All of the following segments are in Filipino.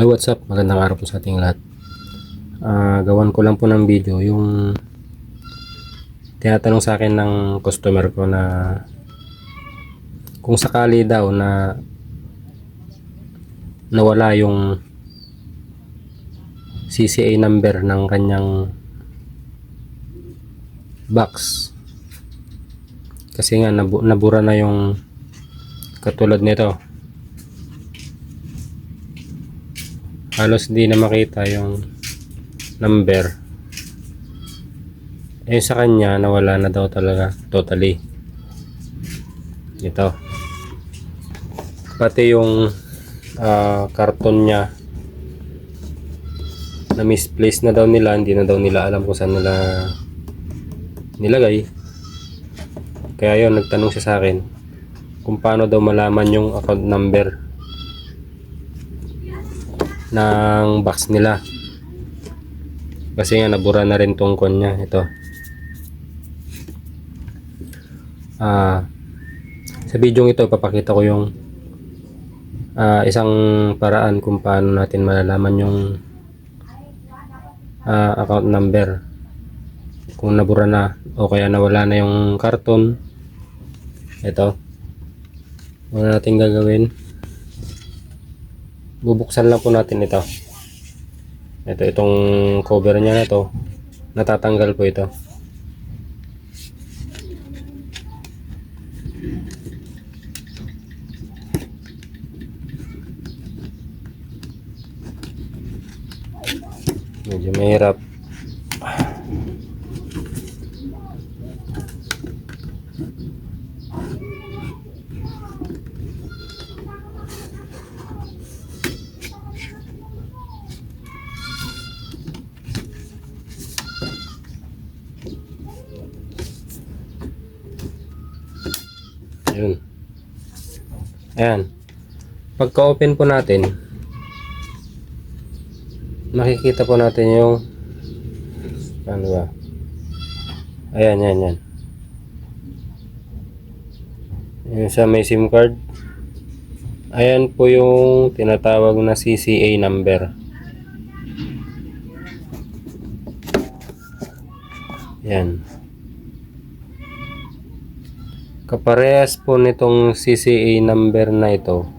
Hello, what's up? Magandang araw po sa ating lahat. Ah, gawan ko lang po ng video yung tinatanong sa akin ng customer ko na kung sakali daw na nawala yung CCA number ng kanyang box kasi nga nabu- nabura na yung katulad nito halos hindi na makita yung number. Eh sa kanya nawala na daw talaga totally. Ito. Pati yung ah, karton niya na misplace na daw nila hindi na daw nila alam kung saan nila nilagay. Kaya yun nagtanong siya sa akin kung paano daw malaman yung account number ng box nila. Kasi nga nabura na rin tong kon niya. Ito. Ah sa video ito papakita ko yung ah, isang paraan kung paano natin malalaman yung ah, account number. Kung nabura na o kaya nawala na yung karton ito. Una natin gagawin bubuksan lang po natin ito. Ito itong cover niya na to. Natatanggal po ito. Medyo mahirap Yun. Ayan. Pagka-open po natin, makikita po natin yung ano ba? Ayan, yan, yan. Yung sa may SIM card. Ayan po yung tinatawag na CCA number. Yan. Kaparehas po nitong CCA number na ito.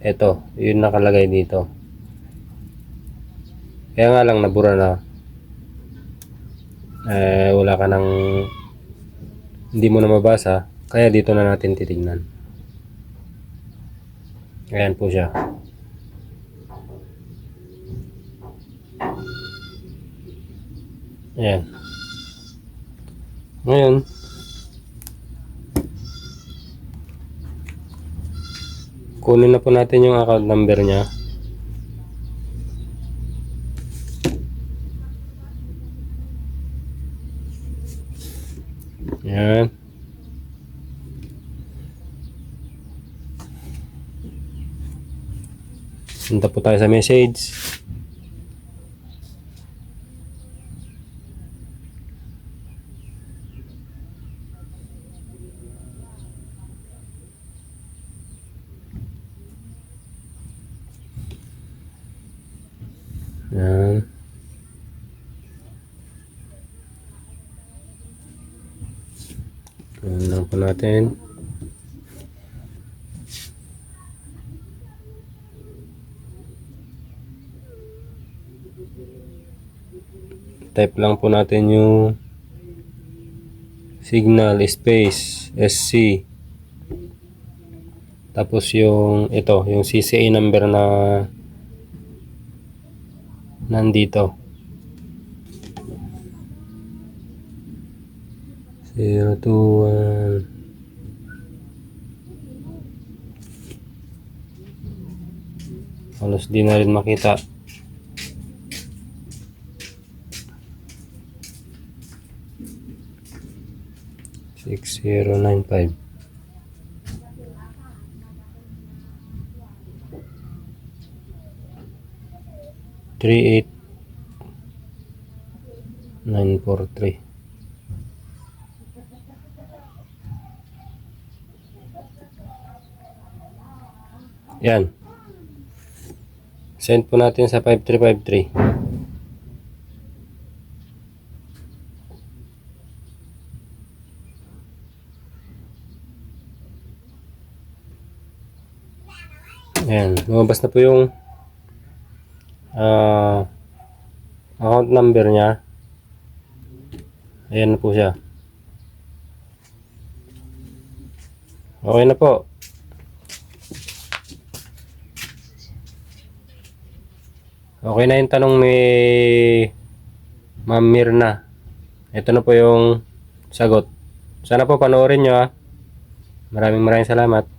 Ito, yun nakalagay dito. Kaya nga lang nabura na. Eh, wala ka ng hindi mo na mabasa. Kaya dito na natin titignan. Ayan po siya. Ayan. Ngayon, kunin na po natin yung account number niya. Yan. Punta po tayo sa message. Yan. Yan lang po natin. Type lang po natin yung signal space SC tapos yung ito yung CCA number na nandito. Zero two one. Halos di na rin makita. Six zero nine five. Three eight nine four three. Yan. Send po natin sa 5353. Ayan, lumabas na po yung ah, account number niya. Ayan na po siya. Okay na po. Okay na yung tanong ni Ma'am Mirna. Ito na po yung sagot. Sana po panoorin nyo ha. Maraming maraming salamat.